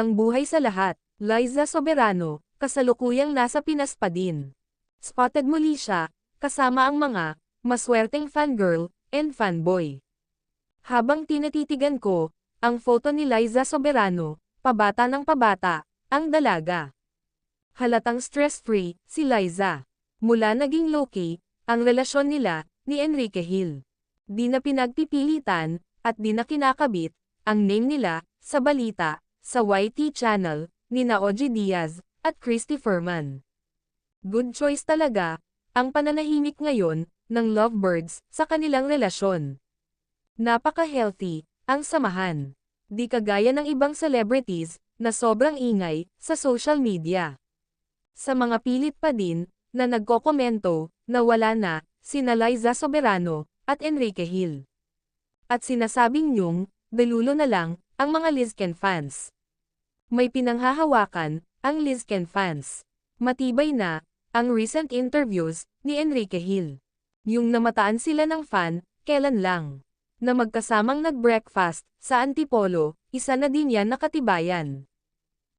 magandang buhay sa lahat. Liza Soberano, kasalukuyang nasa Pinas pa din. Spotted muli siya, kasama ang mga maswerteng fangirl and fanboy. Habang tinatitigan ko, ang photo ni Liza Soberano, pabata ng pabata, ang dalaga. Halatang stress-free, si Liza. Mula naging low-key, ang relasyon nila, ni Enrique Hill. Di na pinagpipilitan, at di na kinakabit, ang name nila, sa balita, sa YT channel, ni Naoji Diaz, at Christy Furman. Good choice talaga, ang pananahimik ngayon, ng lovebirds, sa kanilang relasyon. Napaka-healthy, ang samahan. Di kagaya ng ibang celebrities, na sobrang ingay, sa social media. Sa mga pilit pa din, na nagkokomento, na wala na, sina Liza Soberano, at Enrique Hill. At sinasabing nyong, delulo na lang, ang mga Lizken fans. May pinanghahawakan, ang Lizken fans. Matibay na, ang recent interviews, ni Enrique Hill. Yung namataan sila ng fan, kailan lang. Na magkasamang nag-breakfast, sa Antipolo, isa na din yan nakatibayan.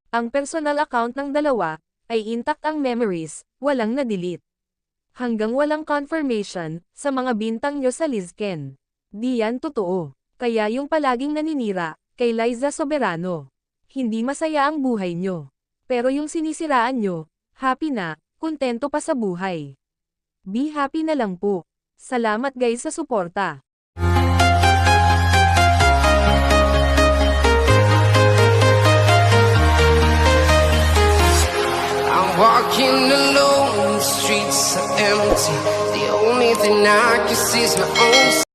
Ang personal account ng dalawa, ay intact ang memories, walang na-delete. Hanggang walang confirmation, sa mga bintang nyo sa Lizken. Di yan totoo. Kaya yung palaging naninira, kay Liza Soberano. Hindi masaya ang buhay nyo. Pero yung sinisiraan nyo, happy na, kontento pa sa buhay. Be happy na lang po. Salamat guys sa suporta. I'm walking alone, the streets are empty. The only thing I can see is my own.